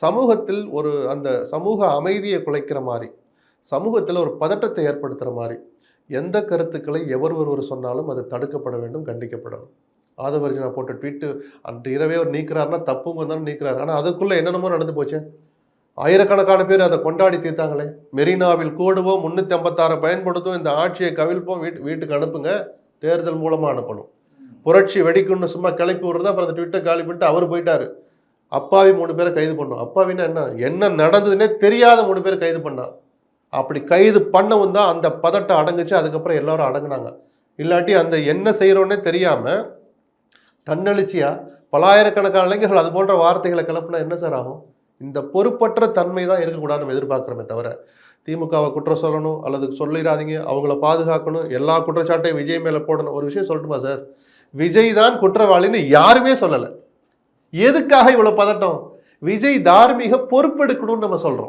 சமூகத்தில் ஒரு அந்த சமூக அமைதியை குலைக்கிற மாதிரி சமூகத்தில் ஒரு பதட்டத்தை ஏற்படுத்துகிற மாதிரி எந்த கருத்துக்களை எவர் ஒருவர் சொன்னாலும் அது தடுக்கப்பட வேண்டும் கண்டிக்கப்படணும். ஆதவர்ஜனா போட்ட ட்வீட்டு அன்று இரவே அவர் நீக்கிறாருன்னா தப்புங்க தானே நீக்கிறாரு. ஆனால் அதுக்குள்ளே என்னென்னமோ நடந்து போச்சு. ஆயிரக்கணக்கான பேர் அதை கொண்டாடி தீர்த்தாங்களே. மெரினாவில் கூடுவோம் முந்நூற்றி ஐம்பத்தாறு பயன்படுத்தும் இந்த ஆட்சியை கவிழ்ப்போம் வீட்டு வீட்டுக்கு அனுப்புங்க தேர்தல் மூலமாக அனுப்பணும். புரட்சி வெடிக்கும்னு சும்மா கிளப்பி விடுறது அப்புறம் அந்த ட்விட்டை காலி பண்ணிட்டு அவர் போயிட்டார். அப்பாவி மூணு பேரை கைது பண்ணோம். அப்பாவின்னா என்ன? என்ன நடந்ததுன்னே தெரியாத மூணு பேர் கைது பண்ணான் அப்படி கைது பண்ணவும் தான் அந்த பதட்டம் அடங்குச்சு. அதுக்கப்புறம் எல்லாரும் அடங்குனாங்க. இல்லாட்டி அந்த என்ன செய்கிறோன்னே தெரியாமல் தன்னெழுச்சியாக பலாயிரக்கணக்கான இளைஞர்கள் அது போன்ற வார்த்தைகளை கிளப்புனா என்ன சார் ஆகும்? இந்த பொறுப்பற்ற தன்மை தான் இருக்கக்கூடாதுன்னு நம்ம எதிர்பார்க்குறோமே தவிர. திமுகவை குற்றம் சொல்லணும் அல்லது சொல்லிடாதீங்க. அவங்கள பாதுகாக்கணும். எல்லா குற்றச்சாட்டையும் விஜய் மேலே போடணும். ஒரு விஷயம் சொல்லட்டுமா சார்? விஜய் தான் குற்றவாளின்னு யாருமே சொல்லலை. எதுக்காக இவ்வளோ பதட்டம்? விஜய் தார்மீக பொறுப்பெடுக்கணும்னு நம்ம சொல்கிறோம்